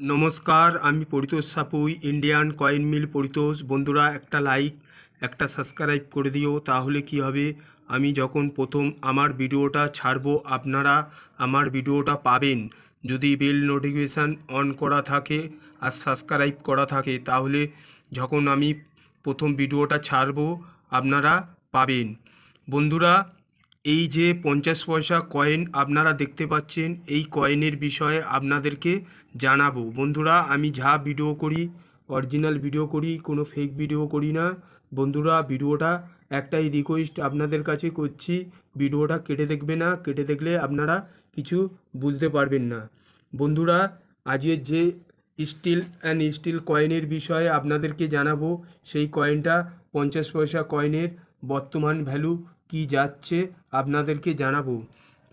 নমস্কার, আমি Paritosh Sapui Indian coin mill Paritosh. বন্ধুরা, একটা লাইক একটা সাবস্ক্রাইব করে দিও, তাহলে কি হবে? আমি যখন প্রথম আমার ভিডিওটা ছাড়বো, আপনারা আমার ভিডিওটা পাবেন। যদি বেল নোটিফিকেশান অন করা থাকে আর সাবস্ক্রাইব করা থাকে, তাহলে যখন আমি প্রথম ভিডিওটা ছাড়বো, আপনারা পাবেন। বন্ধুরা এই যে পঞ্চাশ পয়সা কয়েন আপনারা দেখতে পাচ্ছেন, এই কয়েনের বিষয়ে আপনাদেরকে জানাব। বন্ধুরা, আমি যা ভিডিও করি অরিজিনাল ভিডিও করি, কোনো ফেক ভিডিও করি না। বন্ধুরা ভিডিওটা একটাই রিকোয়েস্ট আপনাদের কাছে করছি ভিডিওটা কেটে দেখবে না, কেটে দেখলে আপনারা কিছু বুঝতে পারবেন না। বন্ধুরা আজকের যে স্টিল অ্যান্ড স্টিল কয়েনের বিষয়ে আপনাদেরকে জানাব, সেই কয়েনটা পঞ্চাশ পয়সা কয়েনের বর্তমান ভ্যালু কি যাচ্ছে আপনাদেরকে জানাব।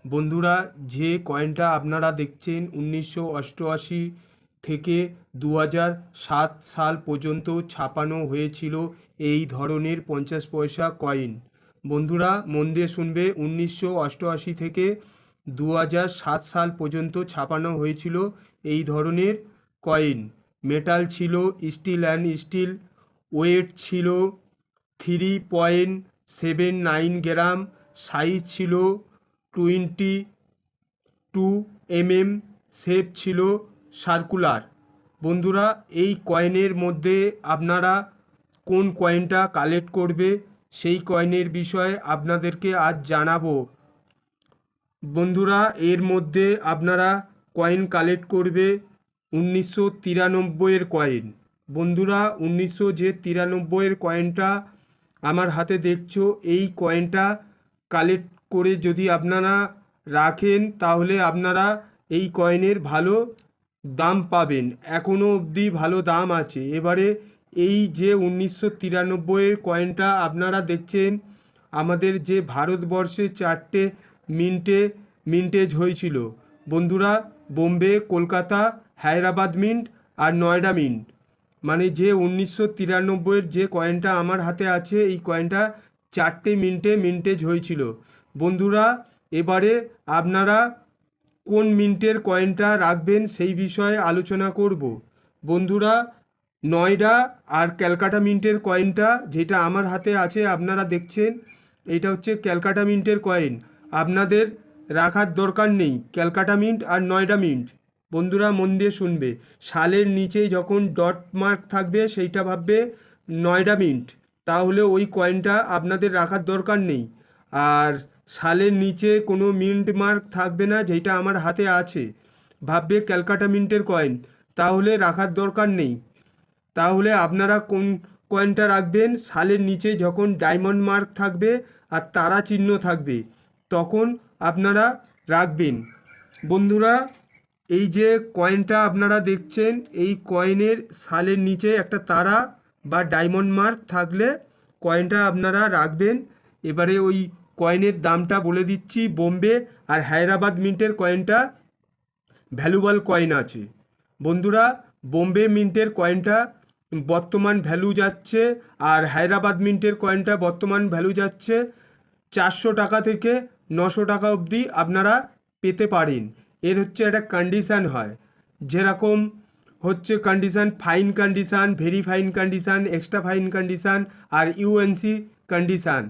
বন্ধুরা, যে কয়েনটা আপনারা দেখছেন উনিশশো অষ্টআশি থেকে দু সাত সাল পর্যন্ত ছাপানো হয়েছিল এই ধরনের পঞ্চাশ পয়সা কয়েন। বন্ধুরা, মন দিয়ে শুনবে, উনিশশো অষ্টআশি থেকে দু সাত সাল পর্যন্ত ছাপানো হয়েছিল এই ধরনের কয়েন। মেটাল ছিল, স্টিল অ্যান্ড স্টিল, ওয়েট ছিল, three point seven nine gram size ছিল টোয়েন্টি টু এমএম, শেপ ছিল সার্কুলার। বন্ধুরা, এই কয়েনের মধ্যে আপনারা কোন কয়েনটা কালেক্ট করবে, সেই কয়েনের বিষয়ে আপনাদেরকে আজ জানাব। বন্ধুরা, এর মধ্যে আপনারা কয়েন কালেক্ট করবে উনিশশো তিরানব্বইয়ের কয়েন। বন্ধুরা, উনিশশো যে তিরানব্বইয়ের কয়েনটা আমার হাতে দেখছ, এই কয়েনটা কালেক্ট করে যদি আপনারা রাখেন, তাহলে আপনারা এই কয়েনের ভালো দাম পাবেন। এখনও অবধি ভালো দাম আছে। এবারে এই যে উনিশশো তিরানব্বইয়ের কয়েনটা আপনারা দেখছেন, আমাদের যে ভারতবর্ষে চারটে মিন্টে, মিন্টেজ হয়েছিল। বন্ধুরা, বোম্বে, কলকাতা, হায়দ্রাবাদ মিন্ট আর নয়ডা মিন্ট। মানে যে উনিশশো তিরানব্বইয়ের যে কয়েনটা আমার হাতে আছে, এই কয়েনটা চারটে মিন্টে মিন্টেজ হয়েছিল। বন্ধুরা, এবারে আপনারা কোন মিন্টের কয়েনটা রাখবেন সেই বিষয়ে আলোচনা করব। বন্ধুরা, নয়ডা আর ক্যালকাটা মিন্টের কয়েনটা যেটা আমার হাতে আছে, আপনারা দেখছেন, এটা হচ্ছে ক্যালকাটা মিন্টের কয়েন আপনাদের রাখার দরকার নেই, ক্যালকাটা মিন্ট আর নয়ডা মিন্ট। বন্ধুরা মন দিয়ে শুনবে। সালের নিচে যখন ডট মার্ক থাকবে, সেইটা ভাববে নয়ডা মিন্ট তাহলে ওই কয়েনটা আপনাদের রাখার দরকার নেই। আর সালের নিচে কোনো মিন্ট মার্ক থাকবে না, যেটা আমার হাতে আছে। ভাববে ক্যালকাটা মিন্টের কয়েন তাহলে রাখার দরকার নেই। তাহলে আপনারা কোন কয়েনটা রাখবেন? সালের নিচে যখন ডায়মন্ড মার্ক থাকবে আর তারা চিহ্ন থাকবে, তখন আপনারা রাখবেন। বন্ধুরা এই যে কয়েনটা আপনারা দেখছেন, এই কয়েনের সালের নিচে একটা তারা বা ডায়মন্ড মার্ক থাকলে কয়েনটা আপনারা রাখবেন। এবারে ওই কয়েনের দামটা বলে দিচ্ছি, বোম্বে আর হায়দ্রাবাদ মিন্টের কয়েনটা ভ্যালুবল কয়েন আছে। বন্ধুরা, বোম্বে মিন্টের কয়েনটা বর্তমান ভ্যালু যাচ্ছে আর হায়দ্রাবাদ মিন্টের কয়েনটা বর্তমান ভ্যালু যাচ্ছে চারশো টাকা থেকে নশো টাকা অবধি আপনারা পেতে পারেন। এর হচ্ছে একটা কন্ডিশান হয়। যেরকম হচ্ছে condition fine condition very fine condition extra fine condition আর ইউএনসি কন্ডিশান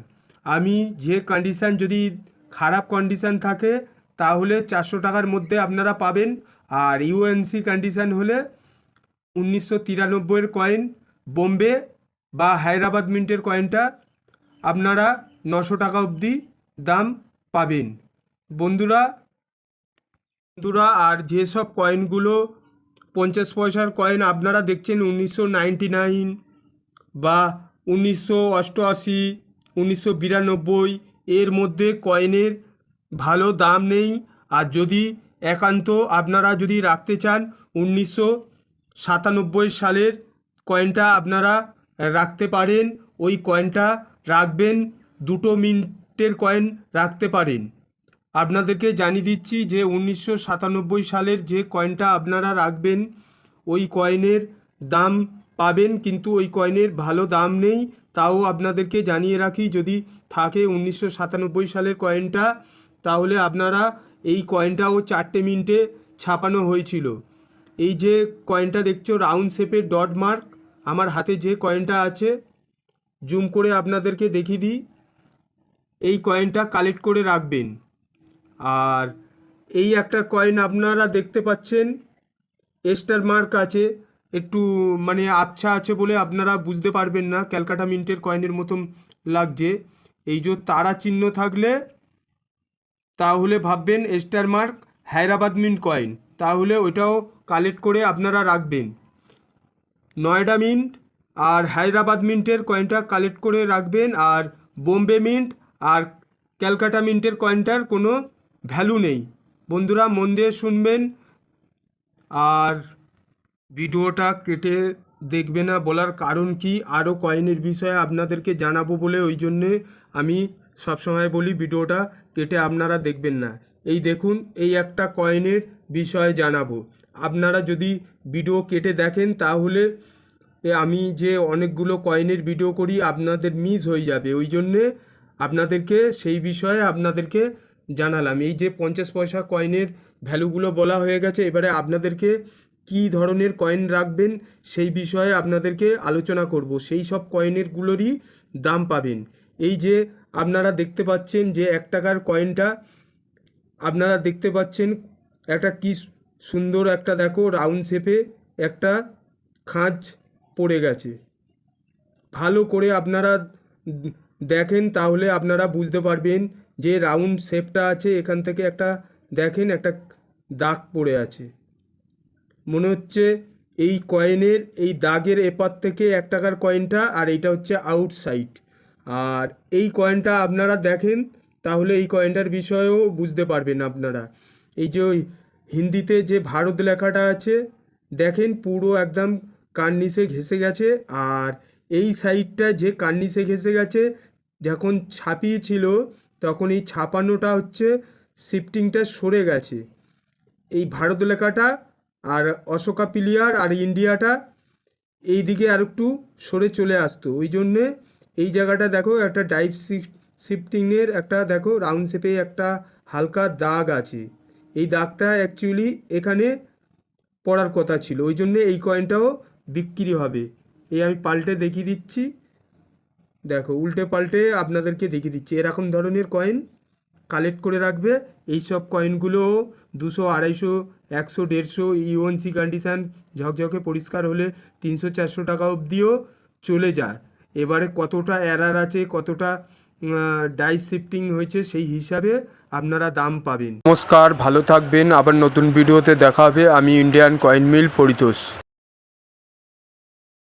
আমি যে কন্ডিশান যদি খারাপ কন্ডিশান থাকে, তাহলে চারশো টাকার মধ্যে আপনারা পাবেন। আর ইউএনসি কন্ডিশান হলে উনিশশো তিরানব্বইয়ের কয়েন বোম্বে বা হায়দ্রাবাদ মিন্টের কয়েনটা আপনারা নশো টাকা অবধি দাম পাবেন। বন্ধুরা বন্ধুরা আর যেসব কয়েনগুলো পঞ্চাশ পয়সার কয়েন আপনারা দেখছেন উনিশশো নাইনটি নাইন বা উনিশশো অষ্টআশি, উনিশশো বিরানব্বই, এর মধ্যে কয়েনের ভালো দাম নেই। আর যদি একান্ত আপনারা যদি রাখতে চান, উনিশশো সাতানব্বই সালের কয়েনটা আপনারা রাখতে পারেন। ওই কয়েনটা রাখবেন, দুটো মিনিটের কয়েন রাখতে পারেন। আপনাদেরকে জানিয়ে দিচ্ছি যে উনিশশো সাতানব্বই সালের যে কয়েনটা আপনারা রাখবেন, ওই কয়েনের দাম পাবেন, কিন্তু ওই কয়েনের ভালো দাম নেই। তাও আপনাদেরকে জানিয়ে রাখি, যদি থাকে উনিশশো সাতানব্বই সালের কয়েনটা, তাহলে আপনারা এই কয়েনটাও চারটে মিনিটে ছাপানো হয়েছিল। এই যে কয়েনটা দেখছ, রাউন্ড শেপের ডট মার্ক, আমার হাতে যে কয়েনটা আছে, জুম করে আপনাদেরকে দেখিয়ে দিই। এই কয়েনটা কালেক্ট করে রাখবেন। আর এই একটা কয়েন আপনারা দেখতে পাচ্ছেন স্টার মার্ক আছে। একটু মানে আবছা আছে বলে আপনারা বুঝতে পারবেন না, ক্যালকাটা মিন্টের কয়েনের মতন লাগছে। এই যে তারা চিহ্ন থাকলে, তাহলে ভাববেন star mark Hyderabad mint coin তাহলে ওইটাও কালেক্ট করে আপনারা রাখবেন। নয়ডা মিন্ট আর হায়দ্রাবাদ মিন্টের কয়েনটা কালেক্ট করে রাখবেন। আর বোম্বে মিন্ট আর ক্যালকাটা মিন্টের কয়েনটার কোনো ভ্যালু নেই। বন্ধুরা, মন দিয়ে শুনবেন আর ভিডিওটা কেটে দেখবে না, বলার কারণ কি? আরও কয়েনের বিষয়ে আপনাদেরকে জানাব বলে ওই জন্যে আমি সবসময় বলি, ভিডিওটা কেটে আপনারা দেখবেন না। এই দেখুন, এই একটা কয়েনের বিষয়ে জানাব। আপনারা যদি ভিডিও কেটে দেখেন, তাহলে আমি যে অনেকগুলো কয়েনের ভিডিও করি, আপনাদের মিস হয়ে যাবে। ওই জন্যে আপনাদেরকে, সেই বিষয়ে আপনাদেরকে জানালাম। এই যে পঞ্চাশ পয়সা কয়েনের ভ্যালুগুলো বলা হয়ে গেছে, এবারে আপনাদেরকে কী ধরনের কয়েন রাখবেন সেই বিষয়ে আপনাদেরকে আলোচনা করব। সেই সব কয়েনেরগুলোরই দাম পাবেন। এই যে আপনারা দেখতে পাচ্ছেন যে এক টাকার কয়েনটা, আপনারা দেখতে পাচ্ছেন একটা কি সুন্দর একটা দেখো রাউন্ড শেপে একটা খাঁজ পড়ে গেছে। ভালো করে আপনারা দেখেন, তাহলে আপনারা বুঝতে পারবেন যে রাউন্ড শেপটা আছে, এখান থেকে একটা, দেখেন একটা দাগ পড়ে আছে। মনে হচ্ছে এই কয়েনের এই দাগের এপার থেকে এক টাকার কয়েনটা আর এইটা হচ্ছে আউটসাইড আর এই কয়েনটা আপনারা দেখেন, তাহলে এই কয়েনটার বিষয়েও বুঝতে পারবেন আপনারা। এই যে হিন্দিতে যে ভারত লেখাটা আছে, দেখেন পুরো একদম কার্নিসে ঘেসে গেছে, আর এই সাইডটা যে কার্নিসে ঘেসে গেছে, যখন ছাপিয়েছিল তখন এই ছাপানোটা হচ্ছে শিফটিংটা সরে গেছে। এই ভারত লেখাটা আর অশোকা পিলিয়ার আর ইন্ডিয়াটা এই দিকে আর একটু সরে চলে আসতো। ওই জন্যে এই জায়গাটা দেখো একটা ডাইভ শিফটিংয়ের একটা দেখো রাউন্ড শেপে একটা হালকা দাগ আছে। এই দাগটা অ্যাকচুয়ালি এখানে পড়ার কথা ছিল। ওই জন্যে এই কয়েনটাও বিক্রি হবে। এই আমি পাল্টে দেখিয়ে দিচ্ছি। দেখো, উল্টে পাল্টে আপনাদেরকে দেখিয়ে দিচ্ছি। এরকম ধরনের কয়েন কালেক্ট করে রাখবে। এই সব কয়েনগুলো দুশো, আড়াইশো, একশো, দেড়শো ইউএনসি কন্ডিশান ঝকঝকে পরিষ্কার হলে তিনশো, চারশো টাকা অবধিও চলে যায়। এবারে কতটা এরার আছে, কতটা ডাইস শিফটিং হয়েছে, সেই হিসাবে আপনারা দাম পাবেন। নমস্কার, ভালো থাকবেন। আবার নতুন ভিডিওতে দেখা হবে। আমি ইন্ডিয়ান কয়েন মিল পরিতোষ।